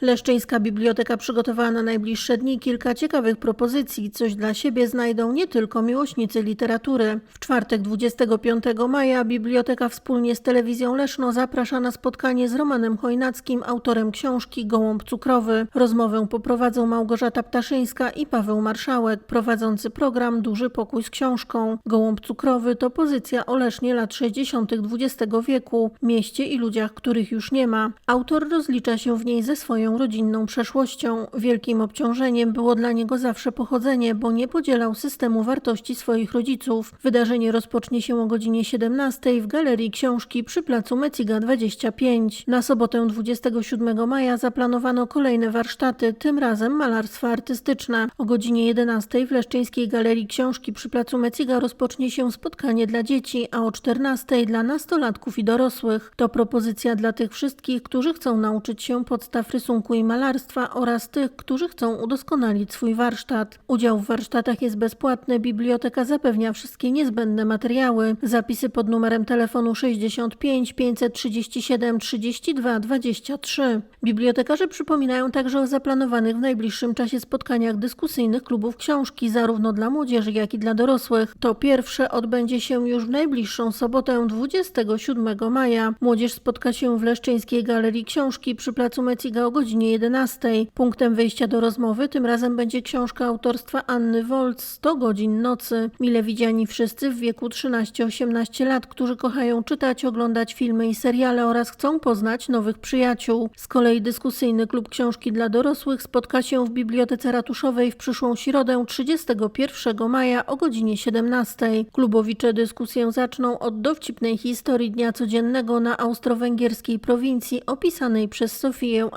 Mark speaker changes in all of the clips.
Speaker 1: Leszczyńska Biblioteka przygotowała na najbliższe dni kilka ciekawych propozycji. Coś dla siebie znajdą nie tylko miłośnicy literatury. W czwartek 25 maja Biblioteka wspólnie z Telewizją Leszno zaprasza na spotkanie z Romanem Chojnackim, autorem książki Gołąb cukrowy. Rozmowę poprowadzą Małgorzata Ptaszyńska i Paweł Marszałek, prowadzący program Duży Pokój z książką. Gołąb cukrowy to pozycja o Lesznie lat 60. XX wieku, mieście i ludziach, których już nie ma. Autor rozlicza się w niej ze swoją rodzinną przeszłością. Wielkim obciążeniem było dla niego zawsze pochodzenie, bo nie podzielał systemu wartości swoich rodziców. Wydarzenie rozpocznie się o godzinie 17 w Galerii Książki przy placu Meciga 25. Na sobotę 27 maja zaplanowano kolejne warsztaty, tym razem malarstwa artystyczne. O godzinie 11 w Leszczyńskiej Galerii Książki przy placu Meciga rozpocznie się spotkanie dla dzieci, a o 14 dla nastolatków i dorosłych. To propozycja dla tych wszystkich, którzy chcą nauczyć się podstaw rysunku i malarstwa oraz tych, którzy chcą udoskonalić swój warsztat. Udział w warsztatach jest bezpłatny, biblioteka zapewnia wszystkie niezbędne materiały. Zapisy pod numerem telefonu 65 537 32 23. Bibliotekarze przypominają także o zaplanowanych w najbliższym czasie spotkaniach dyskusyjnych klubów książki, zarówno dla młodzieży, jak i dla dorosłych. To pierwsze odbędzie się już w najbliższą sobotę 27 maja. Młodzież spotka się w Leszczyńskiej Galerii Książki przy placu Meciga o godzinie 11. Punktem wyjścia do rozmowy tym razem będzie książka autorstwa Anny Wolc 100 godzin nocy. Mile widziani wszyscy w wieku 13-18 lat, którzy kochają czytać, oglądać filmy i seriale oraz chcą poznać nowych przyjaciół. Z kolei dyskusyjny klub książki dla dorosłych spotka się w Bibliotece Ratuszowej w przyszłą środę 31 maja o godzinie 17. Klubowicze dyskusję zaczną od dowcipnej historii dnia codziennego na austro-węgierskiej prowincji opisanej przez Sofię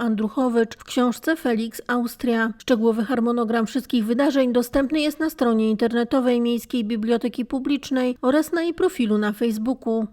Speaker 1: W książce Felix Austria. Szczegółowy harmonogram wszystkich wydarzeń dostępny jest na stronie internetowej Miejskiej Biblioteki Publicznej oraz na jej profilu na Facebooku.